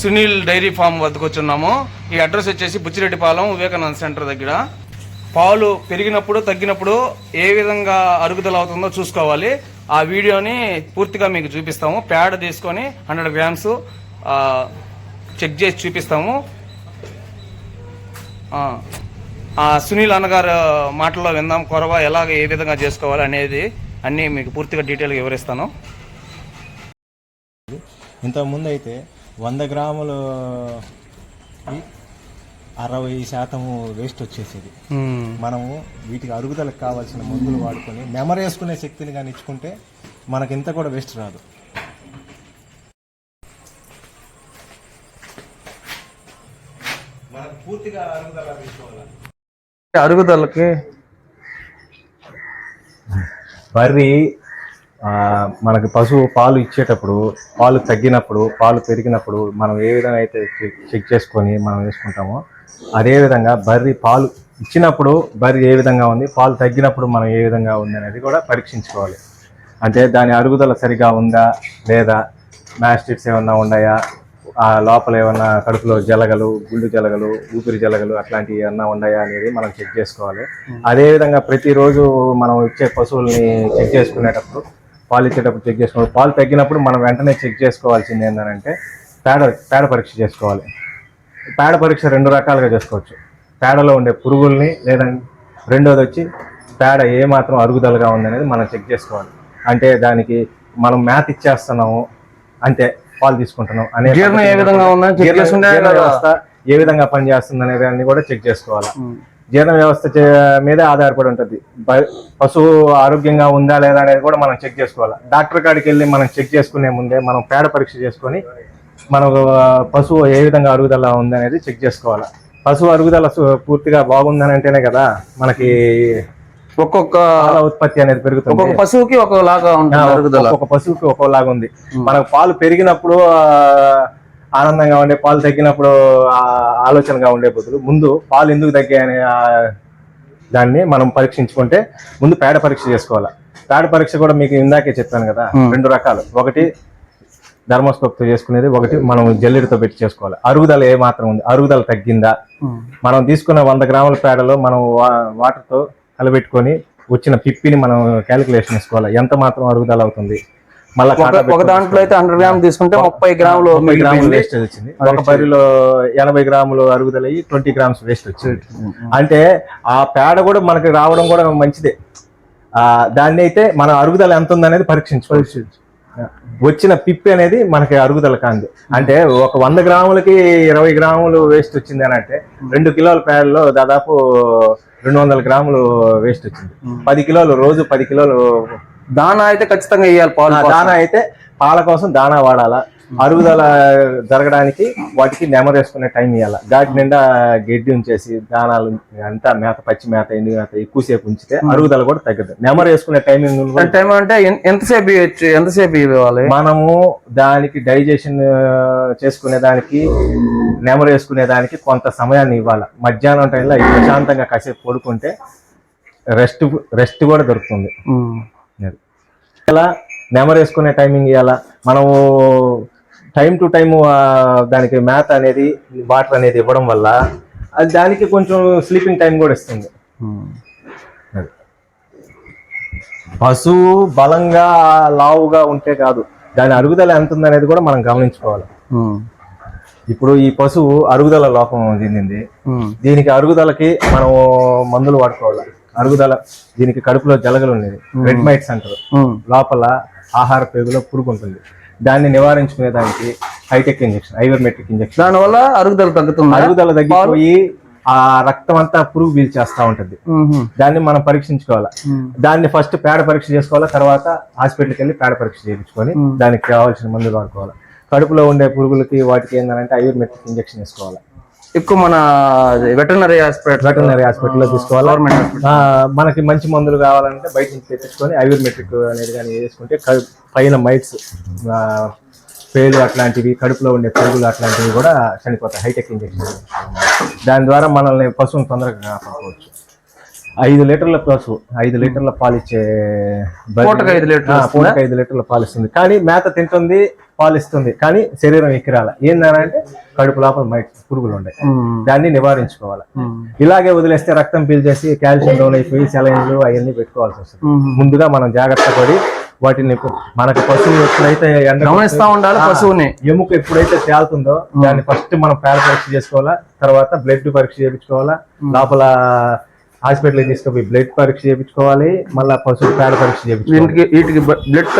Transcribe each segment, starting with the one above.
Sunil dairy farm వద్దకు వచ్చున్నాము. ఈ address వచ్చేసి బుచ్చిరెడ్డిపాలెం వివేకానంద సెంటర్ దగ్గర. పాలు పెరిగినప్పుడు తగ్గినప్పుడు ఏ విధంగా అరుగుదల అవుతుందో చూసుకోవాలి. ఆ వీడియోని పూర్తిగా మీకు చూపిస్తాము. ప్యాడ్ తీసుకొని హండ్రెడ్ గ్రామ్స్ చెక్ చేసి చూపిస్తాము. సునీల్ అన్నగారు మాటల్లో విందాం. కొరవ ఎలాగ ఏ విధంగా చేసుకోవాలి అనేది అన్నీ మీకు పూర్తిగా డీటెయిల్గా వివరిస్తాను. ఇంతకుముందు అయితే వంద గ్రాములు ఈ అరవై శాతము వేస్ట్ వచ్చేసేది. మనము వీటికి అరుగుదలకు కావాల్సిన మందులు వాడుకొని నెమరేసుకునే శక్తిని కానీ ఇచ్చుకుంటే మనకి ఇంత కూడా వేస్ట్ రాదు. మనకు పూర్తిగా అరుగుదల తీసుకోవాలి అరుగుదలకి ఆ, మనకి పశువు పాలు ఇచ్చేటప్పుడు పాలు తగ్గినప్పుడు పాలు పెరిగినప్పుడు మనం ఏ విధంగా అయితే చెక్- చేసుకొని మనం వేసుకుంటామో అదే విధంగా బర్రి పాలు ఇచ్చినప్పుడు బర్రి ఏ విధంగా ఉంది పాలు తగ్గినప్పుడు మనం ఏ విధంగా ఉంది అనేది కూడా పరీక్షించుకోవాలి. అంటే దాని అరుగుదల సరిగా ఉందా లేదా మ్యాస్టిక్స్ ఏమన్నా ఉన్నాయా ఆ లోపల ఏమన్నా కడుపులో జలగలు గుండు జలగలు ఊపిరి జలగలు అట్లాంటివి ఏమన్నా ఉన్నాయా అనేది మనం చెక్ చేసుకోవాలి. అదే విధంగా ప్రతిరోజు మనం ఇచ్చే పశువుల్ని చెక్ చేసుకునేటప్పుడు పాలు ఇచ్చేటప్పుడు చెక్ చేసుకోవాలి పాలు తగ్గినప్పుడు మనం వెంటనే చెక్ చేసుకోవాల్సింది ఏంటంటే పేడ పేడ పరీక్ష చేసుకోవాలి. పేడ పరీక్ష రెండు రకాలుగా చేసుకోవచ్చు. పేడలో ఉండే పురుగుల్ని లేదా రెండోది వచ్చి పేడ ఏ మాత్రం అరుగుదలగా ఉందనేది మనం చెక్ చేసుకోవాలి. అంటే దానికి మనం మేత ఇచ్చేస్తున్నాము అంటే పాలు తీసుకుంటున్నాం అనే ఏ విధంగా ఉందని ఏ విధంగా పనిచేస్తుంది అనేది అన్ని కూడా చెక్ చేసుకోవాలి. జీర్ణ వ్యవస్థ మీదే ఆధారపడి ఉంటుంది. పశువు ఆరోగ్యంగా ఉందా లేదా అనేది కూడా మనం చెక్ చేసుకోవాలి. డాక్టర్ కాడికి వెళ్ళి మనం చెక్ చేసుకునే ముందే మనం పేడ పరీక్ష చేసుకొని మనం ఆ, పశువు ఏ విధంగా అరుగుదల ఉంది అనేది చెక్ చేసుకోవాలి. పశువు అరుగుదల పూర్తిగా బాగుందని అంటేనే కదా మనకి ఒక్కొక్క ఉత్పత్తి అనేది పెరుగుతుంది. ఒక్కొక్క పశువుకి ఒక్కొక్కలాగా ఉంటుంది ఒక్కొక్క పశువుకి ఒక్కోలాగా ఉంది. మనకు పాలు పెరిగినప్పుడు ఆనందంగా ఉండే పాలు తగ్గినప్పుడు ఆలోచనగా ఉండే బదులు ముందు పాలు ఎందుకు తగ్గాయనే దాన్ని మనం పరీక్షించుకుంటే ముందు పేడ పరీక్ష చేసుకోవాలి. పేడ పరీక్ష కూడా మీకు ఇందాకే చెప్పాను కదా రెండు రకాలు. ఒకటి ధర్మోస్కోప్తో చేసుకునేది ఒకటి మనం జల్లెడతో పెట్టి చేసుకోవాలి. అరుగుదల ఏ మాత్రం ఉంది? అరుగుదల తగ్గిందా? మనం తీసుకున్న వంద గ్రాముల పేడలో మనం వాటర్తో కలబెట్టుకొని వచ్చిన పిప్పిని మనం క్యాలిక్యులేషన్ వేసుకోవాలి ఎంత మాత్రం అరుగుదల అవుతుంది? మళ్ళీ ఒక- దాంట్లో అయితే హండ్రెడ్ గ్రామ్ తీసుకుంటే ముప్పై గ్రాములు ముప్పై గ్రాములు. వేస్టేజ్ వచ్చింది. ఒక బరిలో ఎనభై గ్రాములు అరుగుదల అయ్యి ట్వంటీ గ్రామ్స్ వేస్ట్ వచ్చింది. అంటే ఆ పేడ కూడా మనకి రావడం కూడా మంచిదే. ఆ దాన్ని అయితే మన అరుగుదల ఎంత ఉందనేది పరీక్షించుకోవచ్చు వచ్చిన పిప్పి అనేది మనకి అరుగుదల కాంది. అంటే ఒక వంద గ్రాములకి ఇరవై గ్రాములు వేస్ట్ వచ్చింది అని అంటే రెండు కిలోల పేడలో దాదాపు రెండు వందల గ్రాములు వేస్ట్ వచ్చింది. పది కిలోలు రోజు పది కిలోలు దానా అయితే ఖచ్చితంగా వేయాలి పాలు దానా అయితే పాల కోసం దానా వాడాలా. అరుగుదల జరగడానికి వాటికి నెమరేసుకునే టైం ఇవ్వాలి గాడి నిండా గడ్డి ఉంచేసి దానాలు అంతా మేత పచ్చి మేత ఎండు మేత ఎక్కువసేపు ఉంచితే అరుగుదల కూడా తగ్గదు. నెమరేసుకునే టైమింగ్ టైం అంటే ఎంతసేపు ఇవ్వచ్చు? ఎంతసేపు ఇవ్వాలి? మనము దానికి డైజెషన్ చేసుకునే దానికి నెమరేసుకునే దానికి కొంత సమయాన్ని ఇవ్వాలి. మధ్యాహ్నం టైంలో ప్రశాంతంగా కాసేపు పడుకుంటే రెస్ట్ రెస్ట్ కూడా దొరుకుతుంది. అది. ఇలా నెమరేసుకునే టైమింగ్ ఇవ్వాలా మనము టైం టు టైం దానికి మేత అనేది వాటర్ అనేది ఇవ్వడం వల్ల అది దానికి కొంచెం స్లీపింగ్ టైం కూడా ఇస్తుంది. అది. పశువు బలంగా లావుగా ఉంటే కాదు దాని అరుగుదల ఎంత ఉందనేది కూడా మనం గమనించుకోవాలి. ఇప్పుడు ఈ పశువు అరుగుదల లోపం చెందింది. దీనికి అరుగుదలకి మనం మందులు వాడుకోవాలి. అరుగుదల దీనికి కడుపులో జలగలు ఉండేది. రెడ్ మైట్స్ అంటారు. లోపల ఆహార పేగులో పురుగు ఉంటుంది దాన్ని నివారించుకునే దానికి హైటెక్ ఇంజెక్షన్ ఐవర్మెట్రిక్ ఇంజెక్షన్. దాని వల్ల అరుగుదల తగ్గుతుంది? అరుగుదల తగ్గిపోయి ఆ రక్తం అంతా పురుగు పీల్చేస్తా ఉంటుంది. దాన్ని మనం పరీక్షించుకోవాలి? దాన్ని ఫస్ట్ పేడ పరీక్ష చేసుకోవాలి? తర్వాత హాస్పిటల్కి వెళ్ళి పేడ పరీక్ష చేయించుకొని దానికి కావాల్సిన మందులు వాడుకోవాలి? కడుపులో ఉండే పురుగులకి వాటికి ఏంటంటే ఐవర్మెట్రిక్ ఇంజెక్షన్ వేసుకోవాలి? ఎక్కువ మన వెటర్నరీ హాస్పిటల్ వెటర్నరీ హాస్పిటల్లో తీసుకోవాలి? గవర్నమెంట్ మనకి మంచి మందులు కావాలంటే బయట నుంచి తెచ్చుకొని ఐవర్మెట్రిక్ అనేది కానీ వేసుకుంటే క- పైన మైట్స్ పేలు అట్లాంటివి కడుపులో ఉండే పురుగులు అట్లాంటివి కూడా చనిపోతాయి హైటెక్ ఇంజెక్షన్ దాని ద్వారా మనల్ని పశువుని తొందరగా కాపాడుకోవచ్చు. ఐదు లీటర్ల పశువు ఐదు లీటర్ల పాలు ఇచ్చే బర్రె- పూటకు ఐదు లీటర్లు? పూటకు ఐదు లీటర్ల పాలు ఇస్తుంది కానీ మేత తింటుంది పాలు ఇస్తుంది కానీ శరీరం ఎక్కిరాల. ఏంటంటే కడుపు లోపల మైట్ పురుగులు ఉన్నాయి దాన్ని నివారించుకోవాలి. ఇలాగే వదిలేస్తే రక్తం పీల్చేసి కాల్షియం డౌన్ అయిపోయి సెలైన్లు అవన్నీ పెట్టుకోవాల్సి వస్తుంది. ముందుగా మనం జాగ్రత్త పడి వాటిని మనకు పశువు ఎప్పుడైతే గమనిస్తా ఉండాలి పశువుని. ఎముక ఎప్పుడైతే తేలుతుందో దాన్ని ఫస్ట్ మనం పేడ పరీక్ష చేసుకోవాలా? తర్వాత బ్లడ్ పరీక్ష చేయించుకోవాలా? లోపల హాస్పిటల్కి తీసుకుపోయి బ్లడ్ పరీక్ష చేయించుకోవాలి మళ్ళీ పశువు పేడ పరీక్ష చేయించుకోవాలి. వీటికి బ్లడ్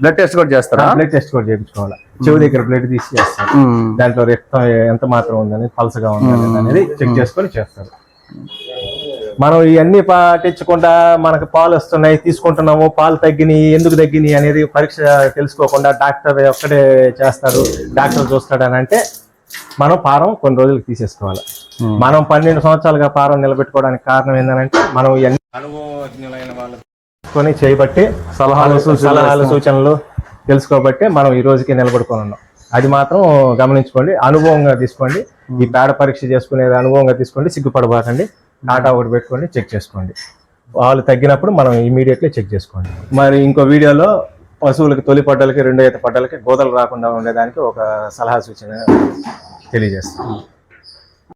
బ్లడ్ టెస్ట్ కూడా చేస్తారా? బ్లడ్ టెస్ట్ కూడా చేయించుకోవాలి. చెవి దగ్గర బ్లడ్ తీసి చేస్తారు. దాంట్లో రక్తం ఎంత మాత్రం ఉందని పలసగా ఉందని అనేది చెక్ చేసుకొని చేస్తారు. మనం ఇవన్నీ పాటించకుండా మనకు పాలు వస్తున్నాయి తీసుకుంటున్నాము పాలు తగ్గినాయి ఎందుకు తగ్గినాయి అనేది పరీక్ష తెలుసుకోకుండా డాక్టర్ ఒక్కడే చేస్తాడు డాక్టర్ చూస్తాడు అని అంటే మనం పారం కొన్ని రోజులకు తీసేసుకోవాలి. మనం పన్నెండు సంవత్సరాలుగా పారం నిలబెట్టుకోవడానికి కారణం ఏంటంటే మనం ఇవన్నీ అనుభవజ్ఞులైన వాళ్ళు కొని చేయబట్టి సలహాలు, సలహాలు సూచనలు తెలుసుకోబట్టి మనం ఈ రోజుకి నిలబడుకొని ఉన్నాం. అది మాత్రం గమనించుకోండి అనుభవంగా తీసుకోండి. ఈ పేడ పరీక్ష చేసుకునేది అనుభవంగా తీసుకోండి సిగ్గుపడబాకండి. కాటా ఒకటి పెట్టుకోండి చెక్ చేసుకోండి. వాళ్ళు తగ్గినప్పుడు మనం ఇమీడియట్లీ చెక్ చేసుకోండి. మరి ఇంకో వీడియోలో పశువులకి తొలి పడ్డలకి రెండో ఈత పడ్డలకి గోదలు రాకుండా ఉండేదానికి ఒక సలహా సూచన తెలియజేస్తాం.